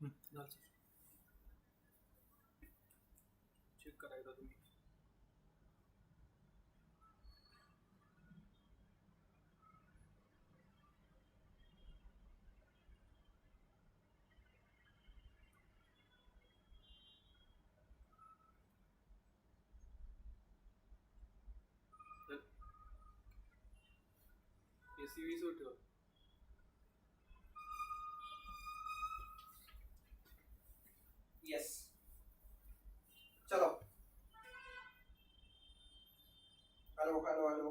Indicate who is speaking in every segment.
Speaker 1: झालं sir. Check करायचा तुम्ही। एसी वीस वर
Speaker 2: हॅलो हॅलो हॅलो.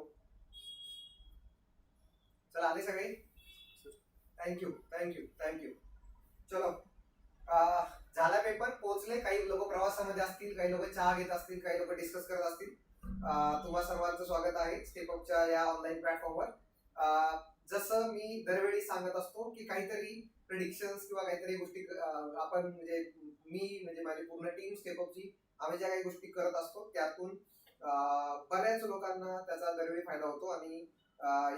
Speaker 2: चला आले सगळे? थँक्यू थँक्यू थँक्यू चलो. झाला पेपर पोहोचले. काही लोक प्रवासामध्ये असतील काही लोक चहा घेत असतील काही लोक डिस्कस करत असतील. तुम्हा सर्वांचं स्वागत आहे स्टेपअपच्या या ऑनलाईन प्लॅटफॉर्मवर जसं मी दरवेळी सांगत असतो की काहीतरी प्रिडिक्शन्स किंवा काहीतरी गोष्टी आपण म्हणजे मी म्हणजे माझी पूर्ण टीम स्टेपअपची आम्ही ज्या काही गोष्टी करत असतो त्यातून बऱ्याच लोकांना त्याचा दरवेळी फायदा होतो आणि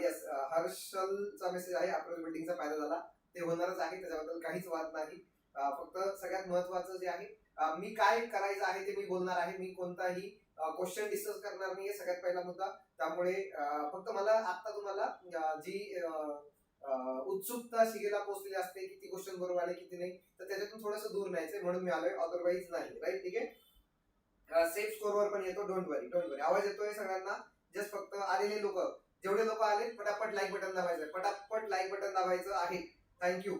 Speaker 2: येस हर्षलचा मेसेज आहे अप्रोच बिल्डिंगचा फायदा झाला. ते होणारच आहे त्याच्याबद्दल काहीच वाद नाही. फक्त सगळ्यात महत्वाचं जे आहे मी काय करायचं आहे ते मी बोलणार आहे. मी कोणताही क्वेश्चन डिस्कस करणार नाही सगळ्यात पहिला मुद्दा. त्यामुळे फक्त मला आता तुम्हाला जी उत्सुकता शिगेला पोहोचलेली असते किती क्वेश्चन बरोबर आले किती नाही तर त्याच्यातून थोडंसं दूर न्यायचंय म्हणून मी आलोय. अदरवाईज नाही राईट ठीक आहे? सेफ स्कोरवर पण येतो. डोंट वरी डोंट वरी आवाज येतोय सगळ्यांना. जस्ट फक्त आलेले लोक. जेवढे लोक आले पटापट लाईक बटन दाबायचं. पटापट लाईक बटन दाबायचं आहे. थँक्यू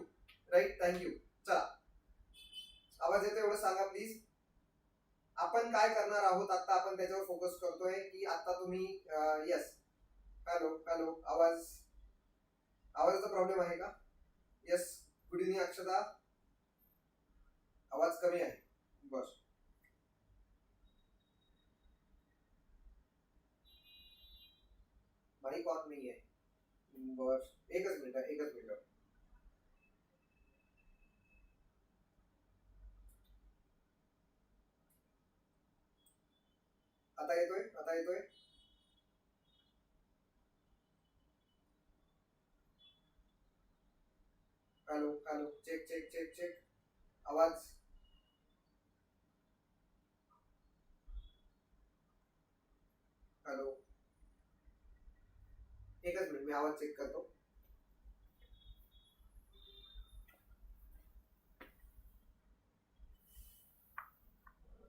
Speaker 2: राईट थँक्यू चला. आवाज येतो एवढं सांगा प्लीज आपण काय करणार आहोत? आता आपण त्याच्यावर फोकस करतोय की आता तुम्ही येस हॅलो हॅलो आवाज आवाजाचा प्रॉब्लेम आहे का? Yes good evening Akshata. आवाज कमी आहे. बस. माईक ऑन नाही आहे बस एकच मिनिट एकच मिनिट। आता येतोय आता येतोय hello hello check check check check आवाज़? एकच मिनिट मी आवाज चेक करतो.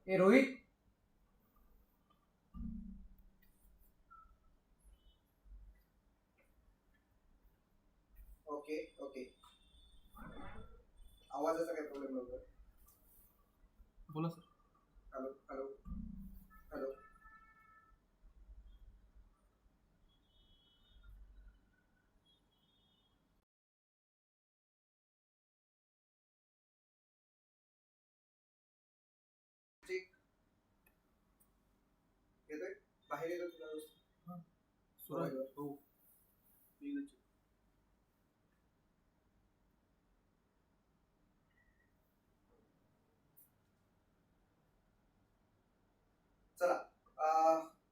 Speaker 2: ए रोहित. Okay okay. आवाजाचा काय प्रॉब्लेम नव्हता.
Speaker 1: बोला सर
Speaker 2: हॅलो हॅलो हॅलो ठीक येतोय बाहेर येतो तुला व्यवस्थित?
Speaker 1: सुरू आहे हो. एकदा check.
Speaker 2: चला.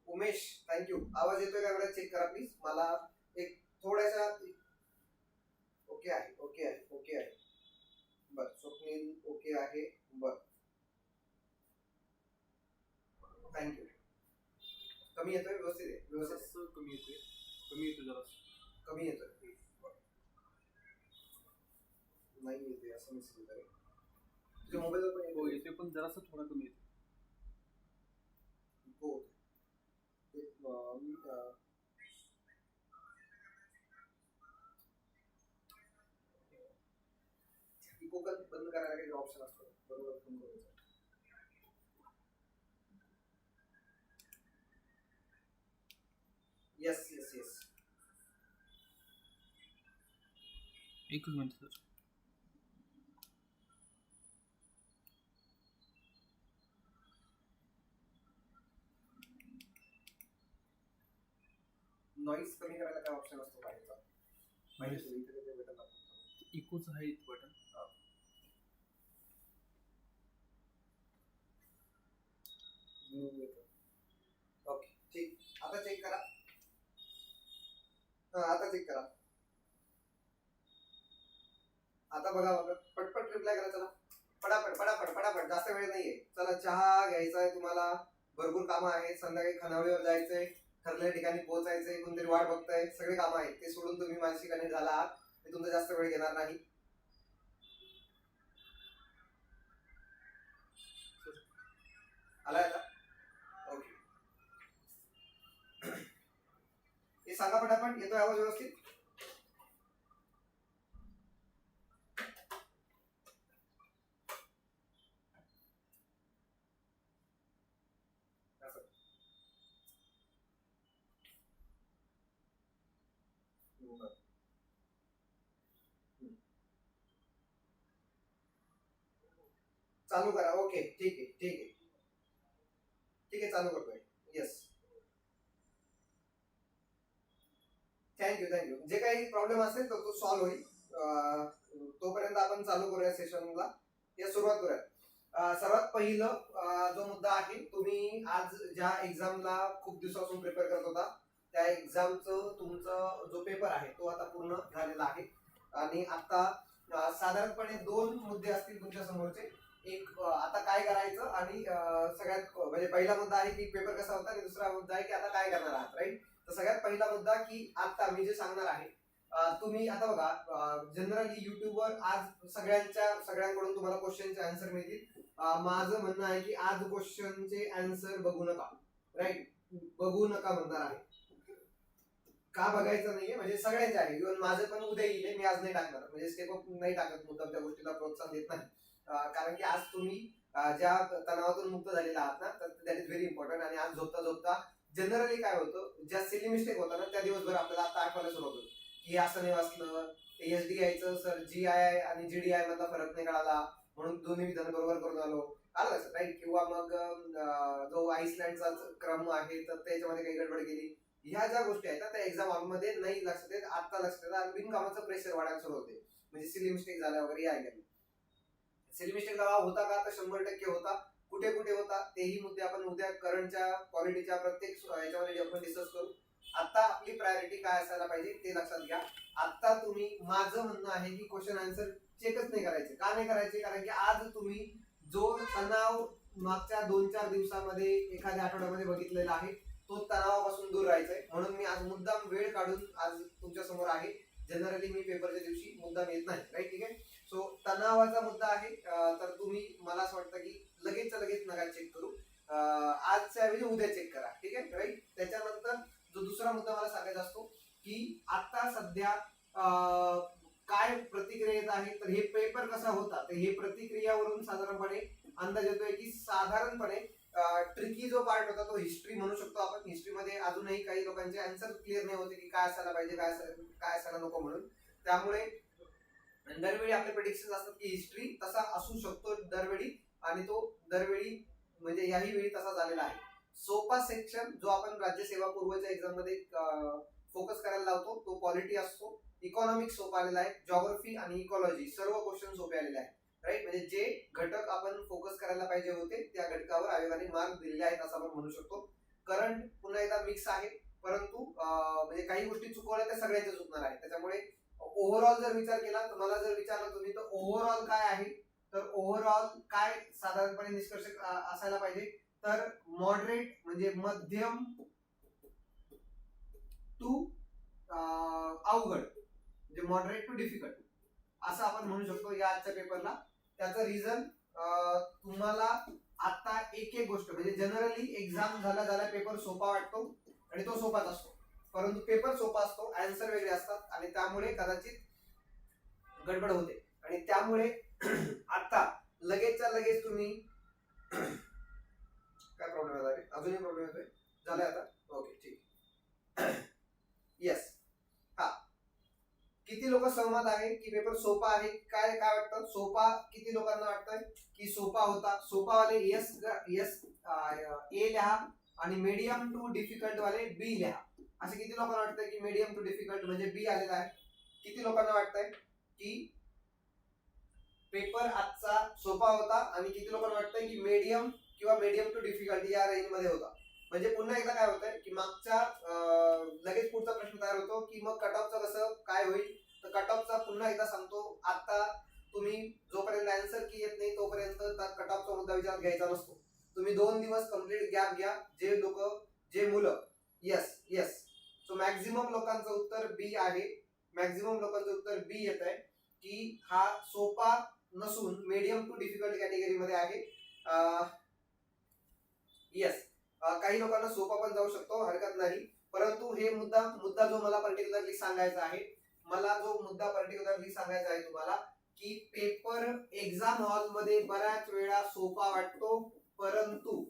Speaker 2: उमेश थँक्यू आवाज येतोय का एवढा? चेक करा प्लीज मला एक थोड्याशा ओके आहे ओके आहे ओके आहे बर स्वप्नील ओके आहे बर थँक्यू कमी येतोय व्यवस्थित आहे व्यवस्थित आहे.
Speaker 1: जरासं कमी येते कमी येते जरा.
Speaker 2: कमी येतोय. नाही येते असं मी समजत आहे तुझ्या मोबाईलवर पण
Speaker 1: हो
Speaker 2: येतोय
Speaker 1: येते पण जरासं थोडा कमी येते
Speaker 2: हो. ते, अं, मी, अं, इको कल बंद करायला काही ऑप्शन असतो बरोबर फोन करायचा येस येस येस
Speaker 1: एकच मिनिट सर.
Speaker 2: नॉईज कमी करायला काय ऑप्शन असतो बाहेरचा बाहेर इथे ते बटन
Speaker 1: इकोच आहे बटन
Speaker 2: ओके ठीक आता चेक करा. हा आता चेक करा. आता बघा पटपट रिप्लाय करा चला. पटापट पटापट पटापट जास्त वेळ नाहीये. चला चहा घ्यायचा आहे तुम्हाला. भरपूर कामं आहेत. संध्याकाळी खानावळीवर जायचंय. ठरलेल्या ठिकाणी पोहोचायचंय. कोणतरी वाट बघताय. सगळे कामं आहेत. ते सोडून तुम्ही माझ्याशी कनेक्ट झाला आहात. मी तुमचा जास्त वेळ घेणार नाही. आलाय ओके. हे सांगा पटापट. येतोय आवाज व्यवस्थित? चालू करा. ओके ठीक आहे ठीक आहे. ठीक आहे चालू करतोय. येस थँक्यू थँक्यू जे काही प्रॉब्लेम असेल तर तो सॉल्व्ह होईल. तोपर्यंत आपण चालू करूया सेशनला या सुरुवात करूया. सर्वात पहिलं जो मुद्दा आहे तुम्ही आज ज्या एक्झामला खूप दिवसापासून प्रिपेअर करत होता त्या एक्झामचं तुमचं जो पेपर आहे तो आता पूर्ण झालेला आहे. आणि आता साधारणपणे दोन मुद्दे असतील तुमच्या समोरचे. एक आता काय करायचं आणि सगळ्यात म्हणजे पहिला मुद्दा आहे की पेपर कसा होता आणि दुसरा मुद्दा आहे की आता काय करणार आहात राईट तर सगळ्यात पहिला मुद्दा की आता मी जे सांगणार आहे तुम्ही आता बघा जनरली युट्यूबवर आज सगळ्यांच्या सगळ्यांकडून तुम्हाला क्वेश्चनचे आन्सर मिळतील. माझं म्हणणं आहे की आज क्वेश्चनचे आन्सर बघू नका राईट बघू नका म्हणणार आहे. का बघायचं नाहीये? म्हणजे सगळ्यांचे आहे. इव्हन माझं पण उद्या येईल मी आज नाही टाकणार. म्हणजे स्टेप अप नाही टाकत मुद्दाम त्या गोष्टीला प्रोत्साहन देत नाही. कारण की आज तुम्ही ज्या तणावातून मुक्त झालेला आहात ना तर दॅट इज व्हेरी इम्पॉर्टंट आणि आज झोपता झोपता जनरली काय होतं ज्या सिली मिस्टेक होता ना त्या दिवसभर आपल्याला आता आठवायला सुरू होतं. की असं नाही वाचलं एस डी आयचं सर जी आय आणि जी डी आय मधला फरक नाही कळाला म्हणून दोन्ही विधान बरोबर करून आलो. आलं राईट किंवा मग जो आईसलँडचा क्रम आहे तर त्याच्यामध्ये काही गडबड केली. ह्या ज्या गोष्टी आहेत ना त्या एक्झाम हॉलमध्ये नाही लक्षात येत आता लक्षात येत आणि बिनकामाचं प्रेशर वाढायला सुरू होते. म्हणजे सिली मिस्टेक झाल्या वगैरे या गेलं सिली दबाव होता का? तर शंभर टक्के होता. कुठे कुठे होता? तेही मुद्दे आपण उद्या करंटच्या क्वालिटीच्या प्रत्येक याच्यामध्ये आपण डिस्कस करू. आता आपली प्रायोरिटी काय असायला पाहिजे ते लक्षात घ्या. आता तुम्ही माझं म्हणणं आहे की क्वेश्चन आन्सर चेकच नाही करायचे. का नाही करायचे? कारण की आज तुम्ही जो तणाव मागच्या दोन चार दिवसामध्ये एखाद्या आठवड्यामध्ये बघितलेला आहे तो तणावापासून दूर राहायचा आहे. म्हणून मी आज मुद्दाम वेळ काढून आज तुमच्यासमोर आहे. जनरली मी पेपरच्या दिवशी मुद्दाम येत नाही. राईट ठीक आहे? सो तणावाचा मुद्दा आहे. तर तुम्ही मला असं वाटतं की लगेच लगेच नका चेक करू. आजच्या ऐवजी उद्या चेक करा. ठीक आहे? राईट त्याच्यानंतर जो दुसरा मुद्दा मला सांगायचा असतो की आता सध्या काय प्रतिक्रिया येत आहे? तर हे पेपर कसा होता? तर हे प्रतिक्रियावरून साधारणपणे अंदाज येतोय की साधारणपणे ट्रिकी जो पार्ट होता तो हिस्ट्री म्हणू शकतो आपण. हिस्ट्रीमध्ये अजूनही काही लोकांचे आन्सर क्लिअर नाही होते की काय असायला पाहिजे काय असायला काय असायला नको म्हणून. त्यामुळे दरवेळी आपले प्रेडिक्शन असतात की हिस्ट्री तसा असू शकतो दरवेळी आणि तो दरवेळी म्हणजे याही वेळी तसा झालेला आहे. सोपा सेक्शन जो आपण राज्य सेवा पूर्वच्या एक्झाममध्ये फोकस करायला लावतो तो क्वालिटी असतो. इकॉनॉमिक्स सोपा आलेला आहे. जॉग्रफी आणि इकॉलॉजी सर्व क्वेश्चन सोपे आलेले आहेत. राईट म्हणजे जे घटक आपण फोकस करायला पाहिजे होते त्या घटकावर आयोगाने मार्क दिलेले आहेत असं आपण म्हणू शकतो. करंट पुन्हा एकदा मिक्स आहे. परंतु म्हणजे काही गोष्टी चुकवल्या त्या सगळ्याच्या चुकणार आहेत. त्याच्यामुळे ओव्हरऑल जर विचार केला तर मला जर विचारलं तुम्ही तर ओव्हरऑल काय आहे? तर ओव्हरऑल काय साधारणपणे निष्कर्ष असायला पाहिजे? तर मॉडरेट म्हणजे मध्यम टू अवघड. म्हणजे मॉडरेट टू डिफिकल्ट असं आपण म्हणू शकतो या आजच्या पेपरला त्याचं रिझन तुम्हाला आता एक एक गोष्ट म्हणजे जनरली एक्झाम झाला झाला पेपर सोपा वाटतो आणि तो सोपाच असतो. परंतु पेपर सोपा असतो आन्सर वेगळे असतात आणि त्यामुळे कदाचित गडबड होते. आणि त्यामुळे आता लगेचच्या लगेच तुम्ही काय प्रॉब्लेम येत आहे अजूनही प्रॉब्लेम येतोय? झालाय आता? ओके ठीक. येस हा. किती लोक सहमत आहे की पेपर सोपा आहे? काय काय वाटतं? सोपा किती लोकांना वाटतंय की सोपा होता? सोपावाले यस यस ए लिहा आणि मीडियम टू डिफिकल्ट वाले बी लिहा. असं किती लोकांना वाटतंय की मीडियम टू डिफिकल्ट म्हणजे बी आलेला आहे? किती लोकांना वाटतंय की पेपर आजचा सोपा होता आणि किती लोकांना वाटतंय की मीडियम किंवा मीडियम टू डिफिकल्ट या रेंजमध्ये होता? म्हणजे पुन्हा एकदा काय होतंय की मागच्या लगेच पुढचा प्रश्न तयार होतो की मग कट ऑफचं कसं काय होईल? तर कट ऑफचा पुन्हा एकदा सांगतो. आता तुम्ही जोपर्यंत जोपर्यंत आन्सर की येत नाही तोपर्यंत कट ऑफचा मुद्दा विचारात घ्यायचा नसतो. तुम्ही दोन दिवस कंप्लीट गॅप घ्या. जे लोक जे मुलं. येस येस सो मॅक्झिमम लोकांचं उत्तर बी आहे. मॅक्झिमम लोकांचं उत्तर बी येत आहे की हा सोपा नसून मीडियम टू डिफिकल्ट कॅटेगरीमध्ये आहे. येस काही लोकांना सोपा पण जाऊ शकतो हरकत नाही. परंतु हे मुद्दा मुद्दा जो मला पर्टिक्युलरली सांगायचा आहे मला जो मुद्दा पर्टिक्युलरली सांगायचा आहे तुम्हाला की पेपर एक्झाम हॉलमध्ये बऱ्याच वेळा सोपा वाटतो परंतु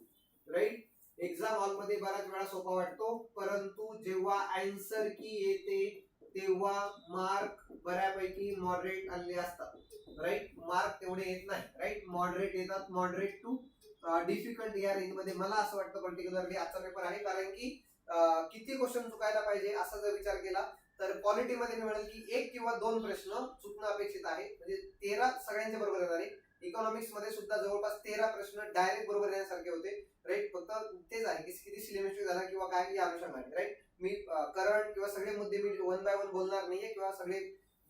Speaker 2: राईट एक्झाम हॉलमध्ये बऱ्याच वेळा सोपा वाटतो परंतु जेव्हा आन्सर की येते तेव्हा मार्क बऱ्यापैकी मॉडरेट आलेले असतात. राईट मार्क तेवढे येत नाही. राईट मॉडरेट येतात मॉडरेट टू डिफिकल्ट या रेंजमध्ये मला असं वाटतं पर्टिक्युलरली आजचा पेपर आहे कारण की किती क्वेश्चन चुकायला पाहिजे असा जर विचार केला तर क्वालिटीमध्ये मिळेल मी म्हणेल की एक किंवा दोन प्रश्न चुकणं अपेक्षित आहे. म्हणजे तेरा सगळ्यांच्या बरोबर येणार. आहे इकॉनॉमिक्समध्ये सुद्धा जवळपास तेरा प्रश्न डायरेक्ट बरोबर येण्यासारखे होते. आहे झाला किंवा काय या अनुषंगाने राईट मी करंट किंवा सगळे मुद्दे मी वन बाय वन बोलणार नाहीये किंवा सगळे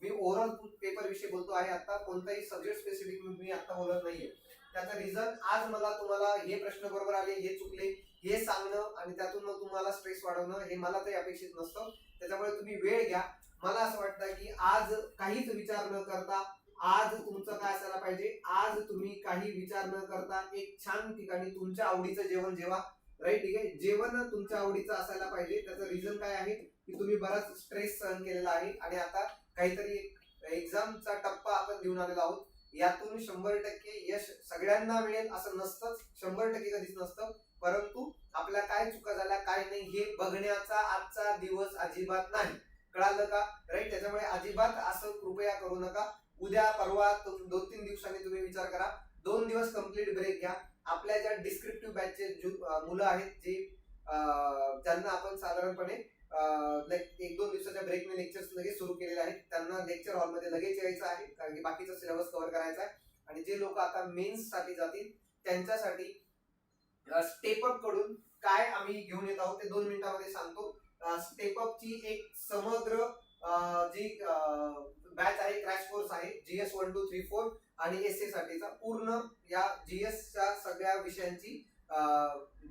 Speaker 2: मी ओव्हरऑल पेपर विषयी बोलतो आहे आता कोणताही सब्जेक्ट स्पेसिफिक मी आता बोलत नाहीये. त्याचा रिझन आज मला तुम्हाला हे प्रश्न बरोबर आले हे चुकले हे सांगणं आणि त्यातून मग तुम्हाला स्ट्रेस वाढवणं हे मला तरी अपेक्षित नसतं. त्याच्यामुळे तुम्ही वेळ घ्या. मला असं वाटतं की आज काहीच विचार न करता आज तुमचं काय असायला पाहिजे? आज तुम्ही काही विचार न करता एक छान ठिकाणी तुमच्या आवडीचं जेवण जेवा. राईट ठीक आहे? जेवण तुमच्या आवडीचं असायला पाहिजे. त्याचं रिझन काय आहे? की तुम्ही बराच स्ट्रेस सहन केलेला आहे. आणि आता काहीतरी एक्झामचा टप्पा आपण देऊन आलेलो आहोत. यातून शंभर टक्के यश सगळ्यांना मिळेल असं नसतंच. शंभर टक्के कधीच नसतं. परंतु आपल्या काय चुका झाल्या काय नाही हे बघण्याचा आजचा दिवस अजिबात नाही. कळालं का? राईट त्याच्यामुळे अजिबात असं कृपया करू नका. उद्या परवा दोन तीन दिवसांनी तुम्ही विचार करा. दोन दिवस कंप्लीट ब्रेक घ्या. आपल्या ज्या डिस्क्रिप्टिव्ह बॅचचे मुलं आहेत जे ज्यांना आपण साधारणपणे लाईक एक दोन दिवसाच्या ब्रेकने लेक्चर्स लगेच सुरू केलेले आहेत त्यांना लेक्चर हॉलमध्ये लगेच यायचं आहे कारण की बाकीचा सिलेबस कव्हर करायचा आहे. आणि जे लोक आता मेन्ससाठी जातील त्यांच्यासाठी स्टेप अपकडून काय आम्ही घेऊन येत आहोत ते दोन मिनिटांमध्ये सांगतो. स्टेप अप ची एक समग्र जी बॅच आहे क्रॅश कोर्स आहे G S one two three four आणि एस ए साठीचा पूर्ण या जीएस च्या सगळ्या विषयांची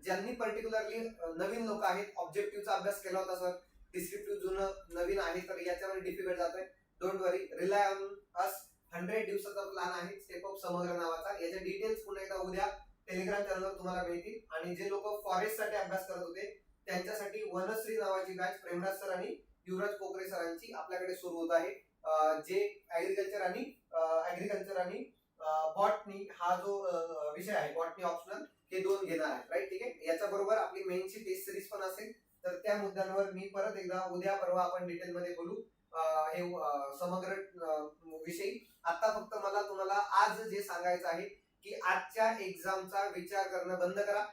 Speaker 2: ज्यांनी पर्टिक्युलरली नवीन लोक आहेत ऑब्जेक्टिव्हचा अभ्यास केला होता सर डिस्क्रिप्टिव्ह जुनं नवीन आहे तर याच्यावर डिफिकल्ट जात आहे don't worry rely on us hundred दिवसाचा प्लॅन आहे स्टेप ऑफ समग्र नावाचा. याचे डिटेल्स पुन्हा एकदा उद्या टेलिग्राम चॅनलवर तुम्हाला मिळतील. आणि जे लोक फॉरेस्टसाठी अभ्यास करत होते त्यांच्यासाठी वनश्री नावाची बॅच प्रेमराज सर आणि युवराज कोकरे सरांची आपल्याकडे सुरू होत आहे. जे ऍग्रिकल्चर आणि ऍग्रिकल्चर आणि बॉटनी हा जो विषय आहे बॉटनी ऑप्शनल हे दोन घेणार आहे राईट ठीक आहे? याच्या बरोबर आपली मेनची टेस्ट सिरीज पण असेल तर त्या मुद्द्यांवर मी परत एकदा उद्या परवा आपण डिटेल मध्ये बोलू. हे समग्र विषयी. आता फक्त मला तुम्हाला आज जे सांगायचं आहे की आजच्या एक्झामचा विचार करणं बंद करा.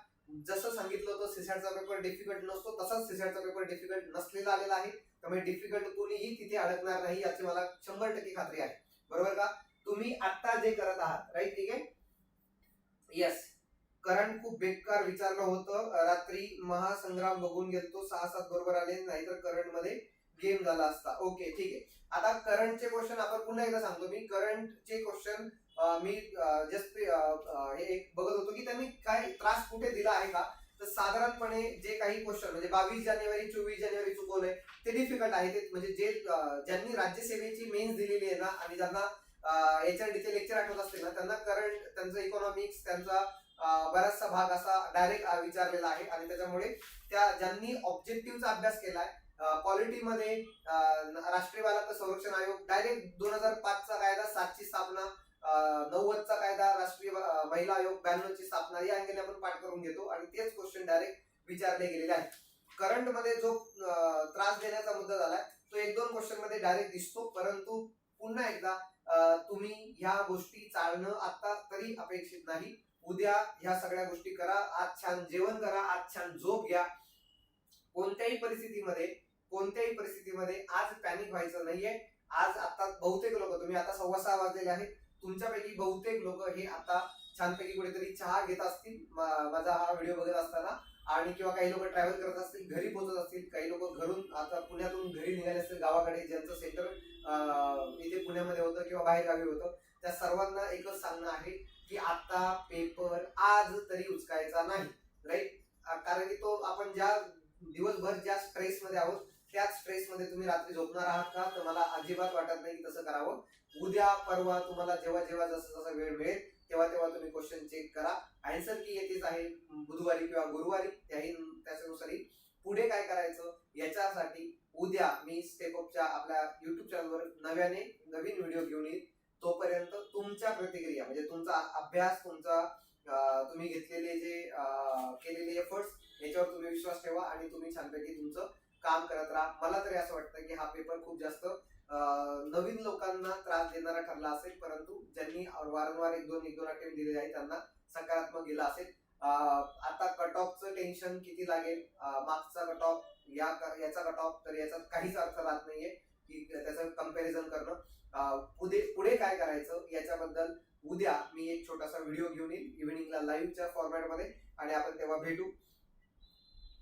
Speaker 2: जसं सांगितलं होतं सिसॅटचा पेपर डिफिकल्ट नसतो तसाच सिसॅटचा पेपर डिफिकल्ट नसलेला आलेला आहे. त्यामुळे डिफिकल्ट कोणीही तिथे अडकणार नाही याची मला शंभर टक्के खात्री आहे. बरोबर का? तुम्ही आत्ता जे करत आहात राईट ठीक आहे? येस करंट खूप बेकार विचारलं होतं. रात्री महासंग्राम बघून गेलतो सहा सात बरोबर आले नाहीतर करंटमध्ये गेम झाला असता. ओके ठीक आहे. आता करंटचे क्वेश्चन आपण पुन्हा एकदा सांगतो. मी करंटचे क्वेश्चन मी जस्ट हे एक बघत होतो की त्यांनी काय त्रास कुठे दिला आहे का? तर साधारणपणे जे काही क्वेश्चन म्हणजे बावीस जानेवारी चोवीस जानेवारी चुकवलंय ते डिफिकल्ट आहे. ते म्हणजे जे ज्यांनी राज्यसेवेची मेन्स दिलेली आहे ना आणि ज्यांना एच आर डीचे लेक्चर आठवत असतील ना त्यांना करंट त्यांचं इकॉनॉमिक्स त्यांचा बराचसा भाग असा डायरेक्ट विचारलेला आहे. आणि त्याच्यामुळे त्या ज्यांनी ऑब्जेक्टिव्हचा अभ्यास केलाय पॉलिटीमध्ये राष्ट्रीय बालक संरक्षण आयोग डायरेक्ट दोन हजार पाचचा कायदा सातची स्थापना नव्वदचा कायदा राष्ट्रीय महिला आयोग ब्याण्णवची स्थापना या अँगेने आपण पाठ करून घेतो. आणि तेच क्वेश्चन डायरेक्ट विचारले गेलेले आहेत. करंटमध्ये जो त्रास देण्याचा मुद्दा झालाय तो एक दोन क्वेश्चनमध्ये डायरेक्ट दिसतो. परंतु पुन्हा एकदा तुम्ही ह्या गोष्टी चालणं आता तरी अपेक्षित नाही. उद्या ह्या सगळ्या गोष्टी करा. आज छान जेवण करा. आज छान झोप घ्या. कोणत्याही परिस्थितीमध्ये कोणत्याही परिस्थितीमध्ये आज पॅनिक व्हायचं नाहीये. आज आता बहुतेक लोक तुम्ही आता सव्वा सहा वाजलेले आहेत. तुमच्यापैकी बहुतेक लोक हे आता छानपैकी कुठेतरी चहा घेत असतील. माझा हा व्हिडिओ बघत असताना. आणि किंवा काही लोक ट्रॅव्हल करत असतील घरी पोहोचत असतील काही लोक घरून आता पुण्यातून घरी निघाले असतील गावाकडे ज्यांचं सेंटर इथे पुण्यामध्ये होतं किंवा बाहेर गावी होतं. त्या सर्वांना एकच सांगणं आहे की आता पेपर आज तरी उचकायचा नाही. राईट कारण की तो आपण ज्या दिवसभर ज्या स्ट्रेस मध्ये आहोत त्याच स्ट्रेस मध्ये तुम्ही रात्री झोपणार आहात का? तर मला अजिबात वाटत नाही की तसं करावं. उद्या परवा तुम्हाला जेव्हा जेव्हा जसं जसं वेळ मिळेल तेव्हा तेव्हा तुम्ही क्वेश्चन चेक करा. आन्सर की येतेच आहे बुधवारी किंवा गुरुवारी त्याही त्याच्यानुसारही पुढे काय करायचं याच्यासाठी उद्या मी स्टेपअपच्या आपल्या युट्यूब चॅनलवर नव्याने नवीन व्हिडिओ घेऊन येईल. तोपर्यंत तुमच्या प्रतिक्रिया म्हणजे तुमचा अभ्यास तुमचा तुम्ही घेतलेले जे केलेले एफर्ट्स याच्यावर तुम्ही विश्वास ठेवा आणि तुम्ही छानपैकी तुमचं काम करत राहा. मला तरी असं वाटतं की हा पेपर खूप जास्त नवीन लोकांना त्रास देणारा ठरला असेल परंतु ज्यांनी वारंवार एक दोन एक दोन अटेम्प्ट दिलेले आहेत त्यांना सकारात्मक गेला असेल. आता कट ऑफचं टेन्शन किती लागेल? मागचा कट ऑफ या याचा कट ऑफ तर याचा काहीच अर्थ राहत नाहीये की त्याचं कंपॅरिझन करणं. पुढे पुढे काय करायचं? याच्याबद्दल उद्या मी एक छोटासा व्हिडिओ घेऊन येईल इव्हिनिंगला लाईव्हच्या फॉर्मॅटमध्ये आणि आपण तेव्हा भेटू.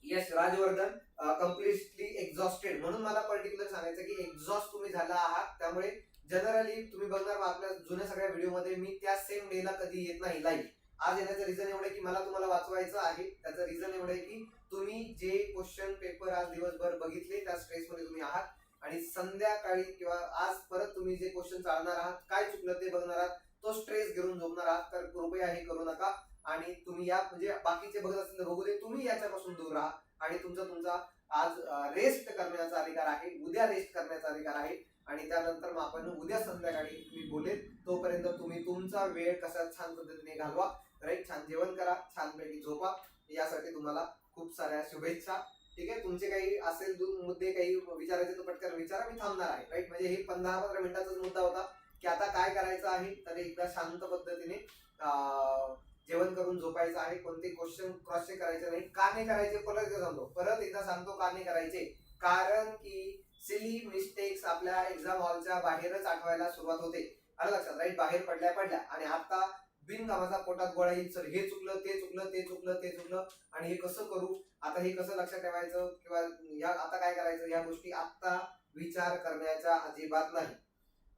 Speaker 2: येस राजवर्धन कम्प्लिटली एक्झॉस्टेड म्हणून मला पर्टिक्युलर सांगायचं की एक्झॉस्ट तुम्ही झाला आहात. त्यामुळे जनरली तुम्ही बघणार आपल्या जुन्या सगळ्या व्हिडिओमध्ये मी त्या सेम डेला कधी येत नाही लाईव्ह आज येण्याचं रिझन एवढं की मला तुम्हाला वाचवायचं आहे. त्याचं रिझन एवढं आहे की तुम्ही जे क्वेश्चन पेपर आज दिवसभर बघितले त्या स्ट्रेसमध्ये तुम्ही आहात. आणि संध्याकाळी किंवा आज परत तुम्ही जे क्वेश्चन चालणार आहात काय चुकलं ते बघणार आहात तो स्ट्रेस घेऊन झोपणार आहात. तर कृपया हे करू नका. आणि तुम्ही या म्हणजे बाकीचे बघत असतील तर बघू दे तुम्ही याच्यापासून दूर राहा. आणि तुमचा तुमचा आज रेस्ट करण्याचा अधिकार आहे उद्या रेस्ट करण्याचा अधिकार आहे. आणि त्यानंतर मग आपण उद्या संध्याकाळी मी बोलेल तोपर्यंत तुम्ही तुमचा वेळ कसा छान पद्धतीने घालवा. राईट? छान जेवण करा छानपैकी झोपा. यासाठी तुम्हाला खूप साऱ्या शुभेच्छा. ठीक आहे? तुमचे काही असेल दोन मुद्दे काही विचारायचे तर पटकन विचारा मी थांबणार आहे. राईट? म्हणजे हे पंधरा पंधरा मिनिटाचाच मुद्दा होता. की आता काय करायचं आहे? तर एकदा शांत पद्धतीने अं, जेवण करून झोपायचं आहे कोणते क्वेश्चन क्रॉस चेक करायचे नाही का नाही करायचे परत एकदा सांगतो. परत एकदा सांगतो का नाही करायचे. कारण की सिली मिस्टेक्स आपल्या एक्झाम हॉलच्या बाहेरच आठवायला सुरुवात होते. आलं लक्षात राईट बाहेर पडल्या पडल्या. आणि आता बिनकामाचा पोटात गोळा येईल सर हे चुकलं ते चुकलं ते चुकलं ते चुकलं. आणि हे कसं करू? आता हे कसं लक्षात ठेवायचं? किंवा या आता काय करायचं? या गोष्टी आता विचार करण्याच्या अजिबात नाही.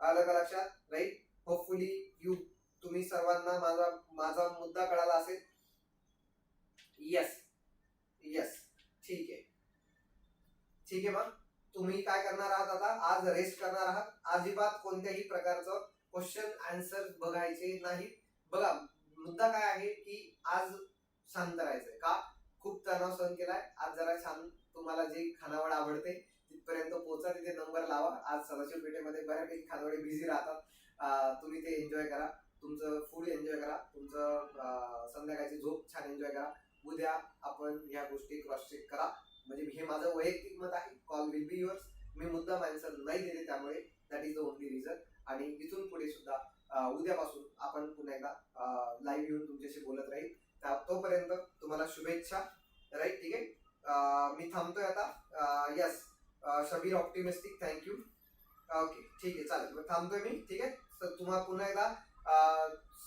Speaker 2: आलं का लक्षात? राईट होपफुली यू तुम्ही सर्वांना माझा माझा मुद्दा कळाला असेल? येस येस ठीक आहे. ठीक आहे मग. तुम्ही काय करणार आहात आता? आज रेस्ट करणार आहात. अजिबात कोणत्याही प्रकारचं क्वेश्चन आन्सर बघायचे नाहीत. बघा मुद्दा काय आहे की आज शांत राहायचंय. का? खूप तणाव सहन केलाय. आज जरा छान तुम्हाला जे खानावळ आवडते तिथपर्यंत पोहोचा. तिथे नंबर लावा. आज सदाशिव पेठेमध्ये बऱ्यापैकी खानावळे बिझी राहतात. तुम्ही ते एन्जॉय करा. तुमचं फूड एन्जॉय करा. तुमचं संध्याकाळची झोप छान एन्जॉय करा. उद्या आपण ह्या गोष्टी क्रॉस चेक करा. म्हणजे हे माझं वैयक्तिक मत आहे. कॉल विल बी युअर्स मी मुद्दा आन्सर नाही दिले त्यामुळे that is the only reason आणि इथून पुढे सुद्धा उद्यापासून आपण पुन्हा एकदा लाईव्ह येऊन तुमच्याशी बोलत राहील. त्या- तोपर्यंत तुम्हाला शुभेच्छा. राईट ठीक आहे? मी थांबतोय आता. Yes Shabbir optimistic thank you okay ठीक आहे. चालेल. मग थांबतोय मी. ठीक आहे? तर तुम्हाला पुन्हा एकदा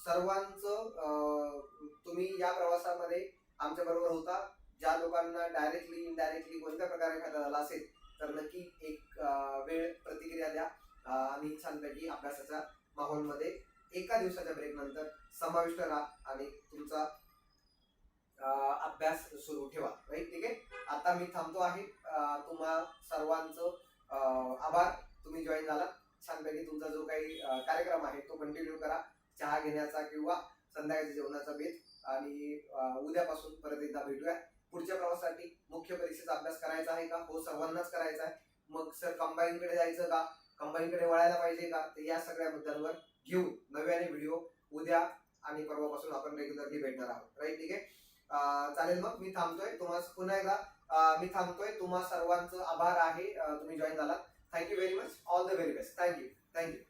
Speaker 2: सर्वांचं तुम्ही या प्रवासामध्ये आमच्या बरोबर होता. ज्या लोकांना डायरेक्टली इनडायरेक्टली कोणत्या प्रकारे फायदा झाला असेल तर नक्की एक वेळ प्रतिक्रिया द्या. अं, आणि छानपैकी अभ्यासाच्या माहोलमध्ये एका दिवसाच्या ब्रेक नंतर समाविष्ट राहा आणि तुमचा अभ्यास सुरू ठेवा. राईट ठीक आहे? आता मी थांबतो आहे. तुम्हा सर्वांचं आभार. तुम्ही जॉईन झाला छानपैकी तुमचा जो काही कार्यक्रम आहे तो कंटिन्यू करा. चहा घेण्याचा किंवा संध्याकाळच्या जेवणाचा बेत. आणि उद्यापासून परत एकदा भेटूया. पुढच्या प्रवासासाठी मुख्य परीक्षेचा अभ्यास करायचा आहे का? हो सर्वांनाच करायचा आहे. मग सर कंबाईनकडे जायचं का? कंबाईनकडे वळायला पाहिजे का? तर या सगळ्या मुद्द्यांवर घेऊन नव्याने व्हिडिओ उद्या आणि परवापासून आपण रेग्युलरली भेटणार आहोत. राईट ठीक आहे? चालेल मग? मी थांबतोय. तुम्हाला पुन्हा एकदा मी थांबतोय. तुम्हा सर्वांचं आभार आहे. तुम्ही join Thank you very much. All the very best. Thank you. Thank you.